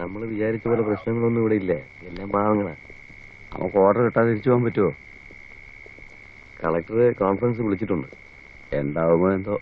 നമ്മൾ വിചാരിച്ച പോലെ പ്രശ്നങ്ങളൊന്നും ഇവിടെ ഇല്ല? എല്ലാം പാവങ്ങളാ. നമുക്ക് ഓർഡർ കിട്ടാതെ തിരിച്ചു പോകാൻ പറ്റുമോ കളക്ടർ കോൺഫറൻസ് വിളിച്ചിട്ടുണ്ട്. എന്താവുമോ എന്തോ?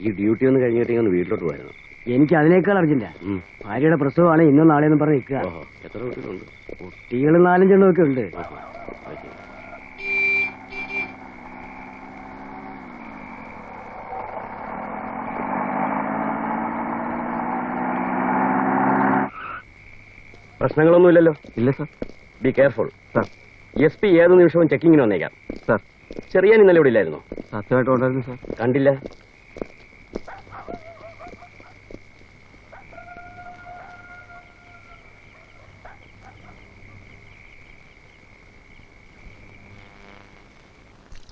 ഈ ഡ്യൂട്ടി ഒന്ന് കഴിഞ്ഞിട്ട് ഒന്ന് വീട്ടിലോട്ട് പോയിരുന്നു എനിക്ക് അതിനേക്കാൾ അർജന്റാ ഭാര്യയുടെ പ്രസവമാണ് ഇന്നോ നാളെയെന്നും പറഞ്ഞ് നിൽക്കുക. എത്ര കുട്ടികളുണ്ട്? കുട്ടികൾ നാലഞ്ചെണ്ണം ഒക്കെ ഉണ്ട് പ്രശ്നങ്ങളൊന്നുമില്ലല്ലോ. ഇല്ല sir. Be careful sir. S P ഏത് നിമിഷവും ചെക്കിങ്ങിന് വന്നേക്കാം. സാർ. ചെറിയാൻ ഇന്നലെ ഇവിടെ ഇല്ലായിരുന്നു? സത്യമായിട്ട് ഉണ്ടായിരുന്നു സാർ. കണ്ടില്ല.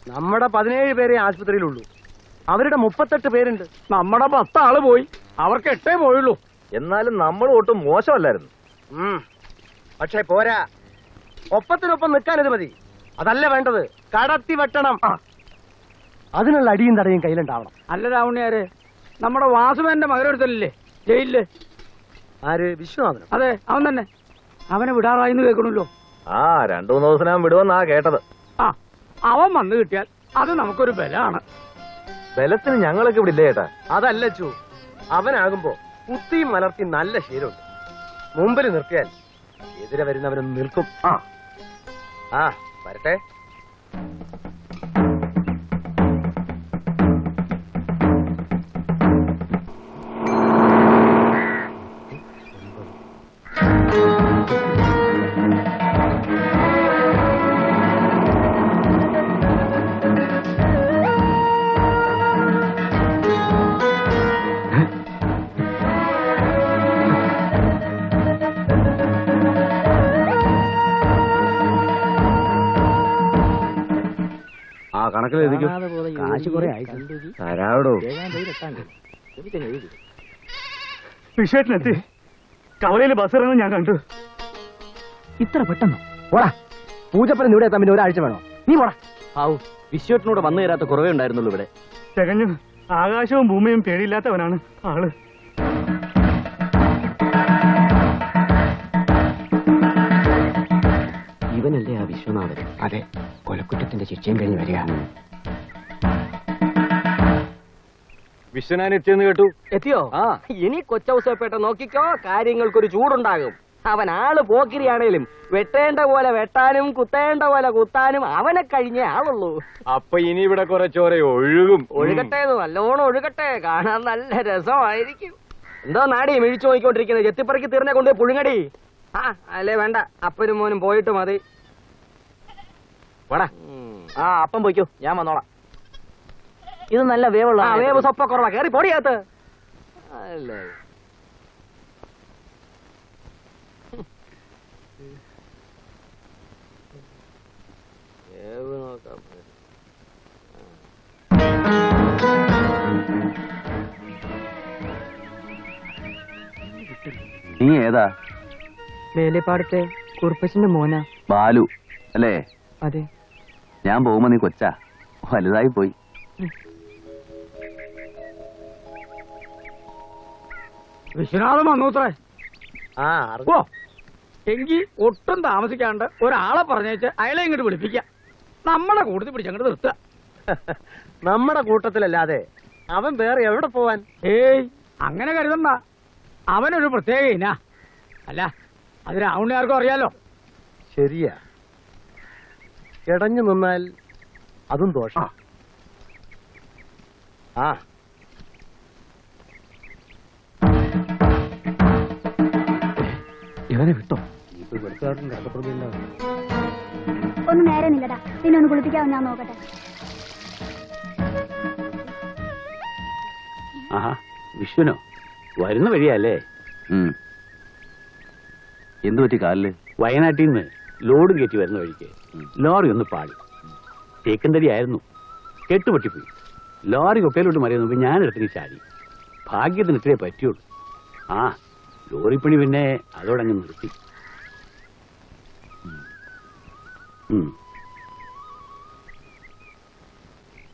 നമ്മുടെ പതിനേഴ് പേരെ ആശുപത്രിയിലുള്ളൂ. അവരുടെ മുപ്പത്തെട്ട് പേരുണ്ട്. നമ്മുടെ പത്ത് ആൾ പോയി. അവർക്ക് എട്ടേ പോയുള്ളൂ. എന്നാലും നമ്മൾ ഒട്ടും മോശമല്ലായിരുന്നു. പക്ഷെ പോരാ. ഒപ്പത്തിനൊപ്പം നിൽക്കാൻ ഇത് മതി. അതല്ല വേണ്ടത്. കടത്തി വെട്ടണം. അതിനുള്ള അടിയും തടയും കയ്യിലുണ്ടാവണം. അല്ല രാവണിയാര് നമ്മുടെ വാസുവേന്റെ മകനൊരുത്തല്ലേ ജയിലിൽ. ആര്? വിശ്വനാഥൻ അതെ അവൻ തന്നെ. അവനെ വിടാറായിന്ന് കേൾക്കണല്ലോ ആ രണ്ടു മൂന്ന് ദിവസം വിടുവെന്നാ കേട്ടത്. ആ അവൻ വന്നു കിട്ടിയാൽ അത് നമുക്കൊരു ബലാണ് ബലത്തിന് ഞങ്ങളൊക്കെ ഇവിടെ ഇല്ലേ ചേട്ടാ അതല്ല ചു. അവനാകുമ്പോ കുത്തിയും മലർത്തി നല്ല ശീലമുണ്ട്. മുമ്പിൽ നിർത്തിയാൽ എതിരെ വരുന്നവനൊന്ന് നിൽക്കും. ആ ആ വരട്ടെ. ആ കണക്കിൽ എഴുതിക്കും. കാശ് കുറെ തരാവിടോ. വിഷയത്തിനെത്തി കവലയിൽ ബസ് ഇറങ്ങുന്നത് ഞാൻ കണ്ടു. ഇത്ര പെട്ടെന്നോ? പോടാ. പൂജപ്പനം ഇവിടെ എത്താൻ പിന്നെ ഒരാഴ്ച വേണോ? നീ പോടാ. ആവു വിശ്വട്ടിനോട് വന്നു തരാത്ത കുറവേ ഉണ്ടായിരുന്നുള്ളൂ ഇവിടെ. തികഞ്ഞു ആകാശവും ഭൂമിയും പേടിയില്ലാത്തവനാണ് ആൾ. ആ അതെ കൊലക്കുറ്റത്തിന്റെ ശിക്ഷയും കഴിഞ്ഞ് വരിക. വിശ്വനാൻ എത്തിയെന്ന് കേട്ടു. എത്തിയോ? ആ. ഇനി കൊച്ചൗസപ്പേട്ട നോക്കിക്കോ കാര്യങ്ങൾക്കൊരു ചൂടുണ്ടാകും. അവൻ ആൾ പോക്കിരിയാണേലും വെട്ടേണ്ട പോലെ വെട്ടാനും കുത്തേണ്ട പോലെ കുത്താനും അവനെ കഴിഞ്ഞേ ആളുള്ളൂ. അപ്പൊ ഇനി ഇവിടെ കുറച്ചോരെ ചോര ഒഴുകും. ഒഴുകട്ടെ നല്ലോണം ഒഴുകട്ടെ. കാണാൻ നല്ല രസമായിരിക്കും. എന്തോ നാടി മിഴിച്ചു നോക്കിക്കൊണ്ടിരിക്കുന്നത് ചെത്തിപ്പറക്കി തീർന്നെ കൊണ്ട് പുഴുങ്ങടി. ആ അല്ലേ വേണ്ട. അപ്പനും മോനും പോയിട്ട് മതി. വാടാ. ആ അപ്പം പോയിക്കോ. ഞാൻ വന്നോളാം. ഇത് നല്ല വേവുള്ള വേവ് സൊപ്പ കുറവാ കേറി പൊടിയകത്ത് അല്ലേ. വേവ് നോക്കാം നീ ഏതാ? വേലപ്പാടത്തെ കുറുപ്പച്ചന്റെ മോനാ. ബാലു അല്ലേ? അതെ. ഞാൻ പോകുമ്പോ നീ കൊച്ചാ. വലുതായി പോയി. വിശ്വനാഥം വന്നൂത്രേ ആ ഓ ഒട്ടും താമസിക്കാണ്ട് ഒരാളെ പറഞ്ഞേച്ച് അയാളെ ഇങ്ങോട്ട് വിളിപ്പിക്കാം. നമ്മളെ പിടിച്ച് പിടിച്ചങ്ങോട്ട് നിർത്തുക. നമ്മുടെ കൂട്ടത്തിലല്ലാതെ അവൻ വേറെ എവിടെ പോവാൻ? ഏയ് അങ്ങനെ കരുതണ്ട. അവനൊരു പ്രത്യേക ഇനാ അല്ല അത് രാവണിയാർക്കും അറിയാലോ. ശരിയാ. ഇടഞ്ഞു നിന്നാൽ അതും ദോഷം. ആ. ഇവനെ വിട്ടോ. ഒന്ന് നേരെ നില്ലടാ പിന്നെ ഒന്ന് കുളിപ്പിക്കാവും ഞാൻ നോക്കട്ടെ. ആഹാ വിഷ്ണുനോ? വരുന്ന വഴിയല്ലേ? എന്തു പറ്റി കാലിൽ? വയനാട്ടിൽ നിന്ന് ലോഡ് കയറ്റി വരുന്ന വഴിക്ക് ലോറി ഒന്ന് പാടി. തേക്കന്തടി ആയിരുന്നു കെട്ടുപൊട്ടിപ്പോയി. ലോറി കൊക്കയിലോട്ട് മറിയുന്നു ഞാൻ എടുത്തിന് ചാടി. ഭാഗ്യത്തിന് ഇത്രേ പറ്റിയുള്ളൂ. ആ ലോറി പണി പിന്നെ അതോടങ്ങ് നിർത്തി.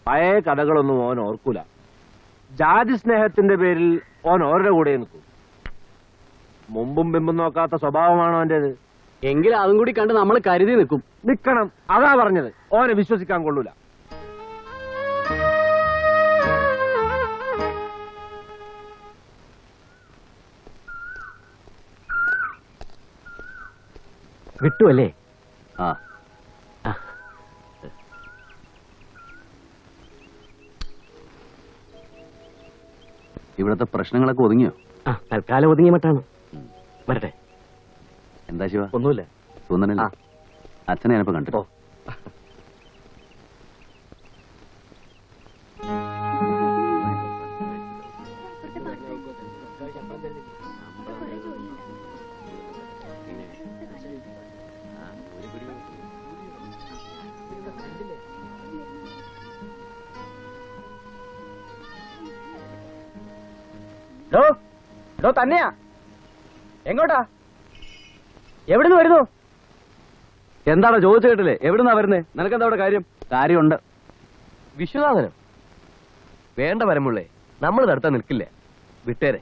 പഴയ കഥകളൊന്നും ഓൻ ഓർക്കൂല. ജാതി സ്നേഹത്തിന്റെ പേരിൽ ഓൻ ഓരുടെ കൂടെ നിൽക്കും. മുമ്പും പിമ്പും നോക്കാത്ത സ്വഭാവമാണോ അവന്റേത്? എങ്കിൽ അതും കൂടി കണ്ട് നമ്മൾ കരുതി നിൽക്കും. നിൽക്കണം അതാ പറഞ്ഞത്. ഓനെ വിശ്വസിക്കാൻ കൊള്ളൂല. വിട്ടുവല്ലേ? ആ. ഇവിടത്തെ പ്രശ്നങ്ങളൊക്കെ ഒതുങ്ങിയോ? ആ തൽക്കാലം ഒതുങ്ങിയ മട്ടാണ്. വരട്ടെ. എന്താ ശിവ? ഒന്നുമില്ല. തോന്നണില്ല? അച്ഛനെ ഞാനിപ്പോ കണ്ടു ഹലോ? ഹലോ ഡോ തന്നെയാ? എങ്ങോട്ടാ? എവിടുന്ന് വരുന്നു? എന്താടാ ചോദിച്ചു കേട്ടില്ലേ? എവിടുന്നാ വരുന്നേ? നിനക്കെന്താ അവിടെ കാര്യം? കാര്യമുണ്ട്. വിശ്വനാഥനം. വേണ്ട വരമുള്ളേ നമ്മൾ നടത്താൻ നിൽക്കില്ല? വിട്ടേരെ.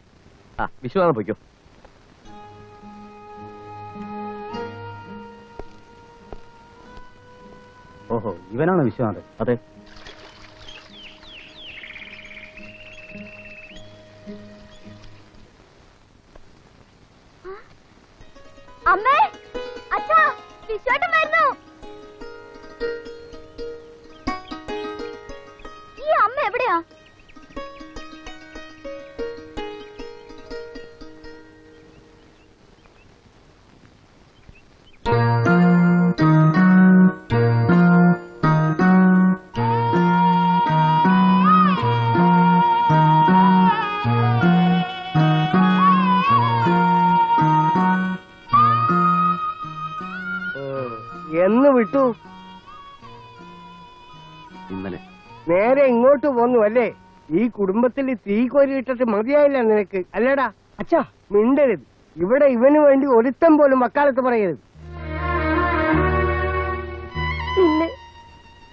ആ വിശ്വനാഥൻ പൊയ്ക്കോ. ഓഹോ ഇവനാണ് വിശ്വനാഥൻ? അതെ. പോന്നു അല്ലേ ഈ കുടുംബത്തിൽ തീ കോരി ഇട്ടിട്ട് മതിയായില്ല നിനക്ക്. അല്ലേടാ അച്ഛാ മിണ്ടരുത്. ഇവിടെ ഇവന് വേണ്ടി ഒരുത്തം പോലും അക്കാലത്ത് പറയരുത്. നിന്നെ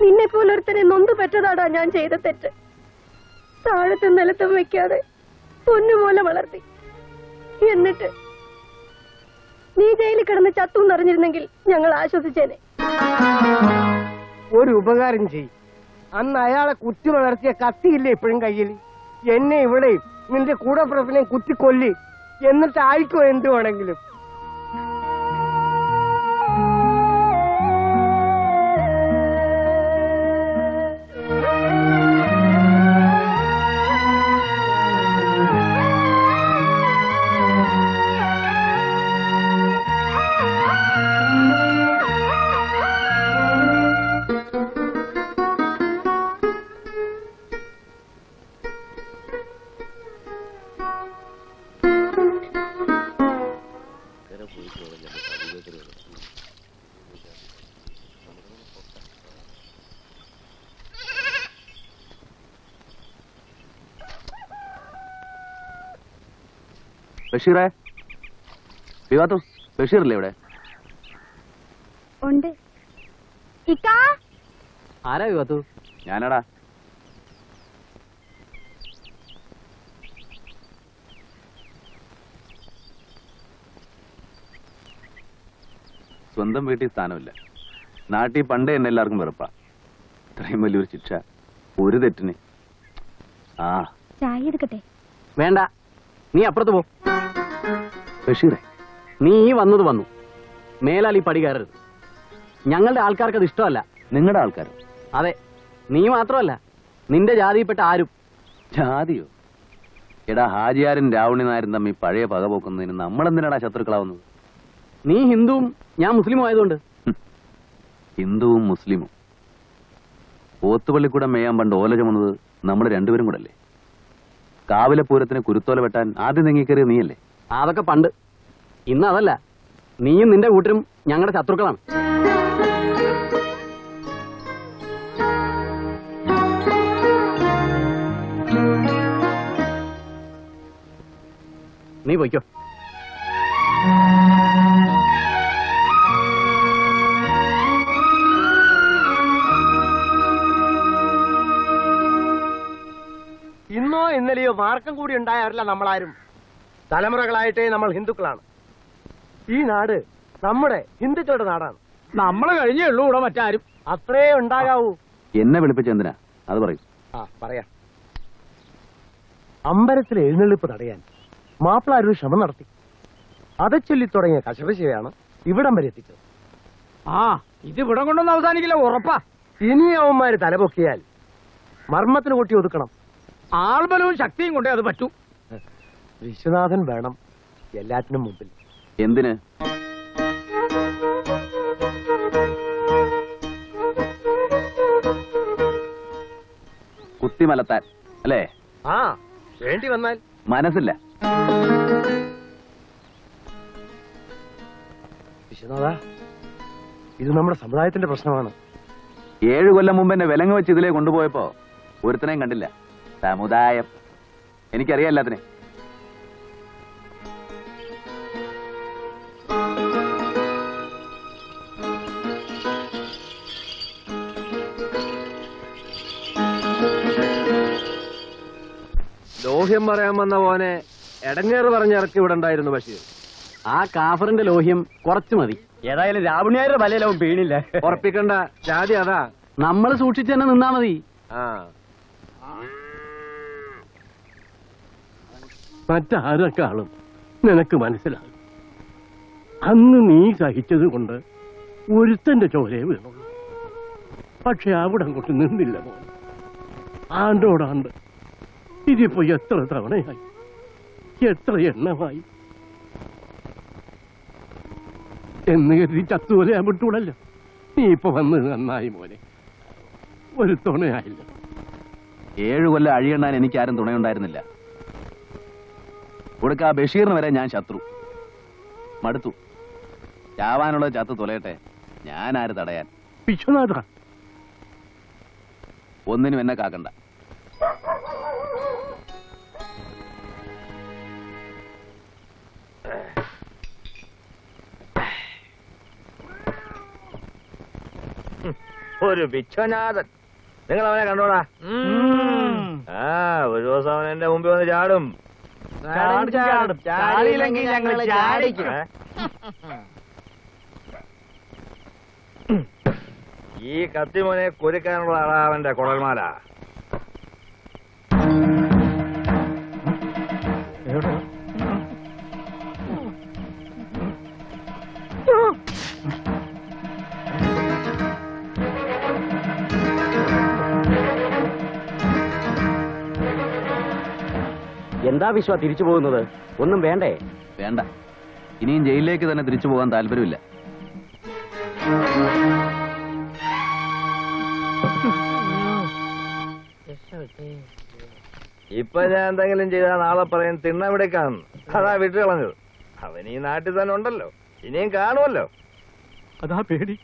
നിന്നെ പോലൊരുത്തരെ നൊന്ത് പറ്റതാടാ ഞാൻ ചെയ്ത തെറ്റ്. താഴത്തെ നിലത്തും വെക്കാതെ പൊന്നുപോലെ വളർത്തി. എന്നിട്ട് നീ ജയിലിൽ കിടന്ന് ചത്തു എന്നറിഞ്ഞിരുന്നെങ്കിൽ ഞങ്ങൾ ആശ്വസിച്ചേനെ. ഒരു ഉപകാരം ചെയ്യും. അന്ന് അയാളെ കുത്തി വളർത്തിയ കത്തിയില്ലേ ഇപ്പോഴും കയ്യിൽ? എന്നെ ഇവിടെയും നിന്റെ കൂടെ കുത്തി കൊല്ലി എന്നിട്ട് ആയിക്കോ എന്ത് വേണമെങ്കിലും? ബഷീറേ? വിവാത്തു ബഷീറല്ലേ ഇവിടെ? ഉണ്ട്. ആരാ വിവാത്തു ഞാനടാ. സ്വന്തം വീട്ടിൽ സ്ഥാനമില്ല. നാട്ടിൽ പണ്ടേ എന്നെ എല്ലാവർക്കും വെറുപ്പാ. ഇത്രയും വലിയൊരു ശിക്ഷ. ഒരു തെറ്റിന്. ആ. ചായ എടുക്കട്ടെ? വേണ്ട. നീ അപ്പുറത്ത് പോ. ബഷീറെ നീ ഈ വന്നത് വന്നു. മേലാൽ ഈ പടി കയറരുത്. ഞങ്ങളുടെ ആൾക്കാർക്ക് അത് ഇഷ്ടമല്ല. നിങ്ങളുടെ ആൾക്കാർ അതെ നീ മാത്രമല്ല നിന്റെ ജാതിയിൽപ്പെട്ട ആരും. ജാതിയോ? എടാ ഹാജിയാരും രാവണി നായരും തമ്മിൽ പഴയ പക പോക്കുന്നതിന് നമ്മളെന്തിനാടാ ശത്രുക്കളാവുന്നത്? നീ ഹിന്ദുവും ഞാൻ മുസ്ലിമും ആയതുകൊണ്ട്. ഹിന്ദുവും മുസ്ലിമും. പോത്തുപള്ളിക്കൂടെ മേയാൻ പണ്ട് ഓല ചുമന്നത് നമ്മൾ രണ്ടുപേരും കൂടെ അല്ലേ കാവിലെ പൂരത്തിന് കുരുത്തോല വെട്ടാൻ ആദ്യം നീങ്ങിക്കറിയ നീയല്ലേ? അതൊക്കെ പണ്ട്. ഇന്ന് അതല്ല. നീയും നിന്റെ കൂട്ടരും ഞങ്ങളുടെ ശത്രുക്കളാണ്. നീ പൊയ്ക്കോ. മാർക്കം കൂടി ഉണ്ടായവരല്ല നമ്മളാരും. തലമുറകളായിട്ടേ നമ്മൾ ഹിന്ദുക്കളാണ്. ഈ നാട് നമ്മുടെ ഹിന്ദുക്കളുടെ നാടാണ്. നമ്മളെ കഴിഞ്ഞേ ഉള്ളൂ ഇവിടെ മറ്റാരും. അത്രേ ഉണ്ടാകാവൂ. എന്നെ വിളിപ്പിച്ച എന്തിനാ? അത് പറയും. ആ പറയാം. അമ്പരത്തിൽ എഴുന്നള്ളിപ്പ് തടയാൻ മാപ്പിളാരൊരു ശ്രമം നടത്തി. അതച്ചൊല്ലി തുടങ്ങിയ കശപശയാണ് ഇവിടം വരെ എത്തിച്ചത്. ആ ഇത് ഇവിടം കൊണ്ടൊന്നും അവസാനിക്കില്ല ഉറപ്പാ. ഇനി അവന്മാര് തലപൊക്കിയാൽ മർമ്മത്തിന് കൂട്ടി ഒതുക്കണം. ആൾബലവും ശക്തിയും കൊണ്ടേ അത് പറ്റൂ. വിശ്വനാഥൻ വേണം എല്ലാറ്റിനും മുമ്പിൽ. എന്തിന്? കുത്തിമലത്താൻ അല്ലേ? ആ വേണ്ടി വന്നാൽ. മനസ്സില്ല. വിശ്വനാഥ ഇത് നമ്മുടെ സമുദായത്തിന്റെ പ്രശ്നമാണ്. ഏഴു കൊല്ലം മുമ്പ് എന്നെ വിലങ്ങ് വെച്ച് ഇതിലേ കൊണ്ടുപോയപ്പോ ഒരുത്തനെയും കണ്ടില്ല. സമുദായം. എനിക്കറിയാല്ല അതിനെ ലോഹ്യം പറയാൻ വന്ന പോനെ എടങ്ങേറ് പറഞ്ഞിറക്കി ഇവിടെ ഉണ്ടായിരുന്നു പക്ഷേ ആ കാഫറിന്റെ ലോഹ്യം കുറച്ചു മതി. ഏതായാലും രാവണിയായ വലയിലാവും വീണില്ല. ഉറപ്പിക്കണ്ട. ജാതി അതാ. നമ്മൾ സൂക്ഷിച്ചു തന്നെ നിന്നാ മതി. ആ. മറ്റാരെക്കാളും നിനക്ക് മനസ്സിലാകും. അന്ന് നീ സഹിച്ചത് കൊണ്ട് ഒരുത്തന്റെ ചോരയെ വീണുള്ളൂ. പക്ഷെ അവിടെ അങ്ങോട്ട് നിന്നില്ല മോൻ. ആണ്ടോടാണ്ട് ഇതിപ്പോ എത്ര തവണയായി? എത്ര എണ്ണമായി? എന്ന് കരുതി ചത്തുപോലെ ഞാൻ വിട്ടൂടല്ലോ നീ ഇപ്പൊ വന്ന് നന്നായി മോനെ. ഒരു തുണയായില്ല. ഏഴു കൊല്ലം അഴിയണ്ണാൻ എനിക്കാരും തുണയുണ്ടായിരുന്നില്ല. കൊടുക്ക ആ ബഷീറിന് വരെ ഞാൻ ശത്രു. മടുത്തു. ചാവാനുള്ള ചത്ത് തുലയട്ടെ. ഞാൻ ആര് തടയാൻ? വിശ്വനാഥ ഒന്നിനും എന്നെ കാക്കണ്ട. ഒരു വിശ്വനാഥൻ. നിങ്ങൾ അവനെ കണ്ടോടാ ആ ഒരു ദിവസം അവൻ എന്റെ മുമ്പിൽ വന്ന് ചാടും. ചാടിയില്ലെങ്കിൽ ഞങ്ങൾ ചാടിക്കും? ഈ കത്തിമോനെ കൊരുക്കാനുള്ള ആളാ അവന്റെ എന്താ വിശ്വ തിരിച്ചു പോകുന്നത്? ഒന്നും വേണ്ടേ? വേണ്ട. ഇനിയും ജയിലിലേക്ക് തന്നെ തിരിച്ചു പോകാൻ താല്പര്യമില്ല. ഇപ്പൊ ഞാൻ എന്തെങ്കിലും ചെയ്താൽ നാളെ പറയും തിണ്ണമെടുക്കാന്ന് അതാ വിട്ടു കളഞ്ഞത് അവൻ ഈ നാട്ടിൽ തന്നെ ഉണ്ടല്ലോ. ഇനിയും കാണുമല്ലോ. അതാ പേടി.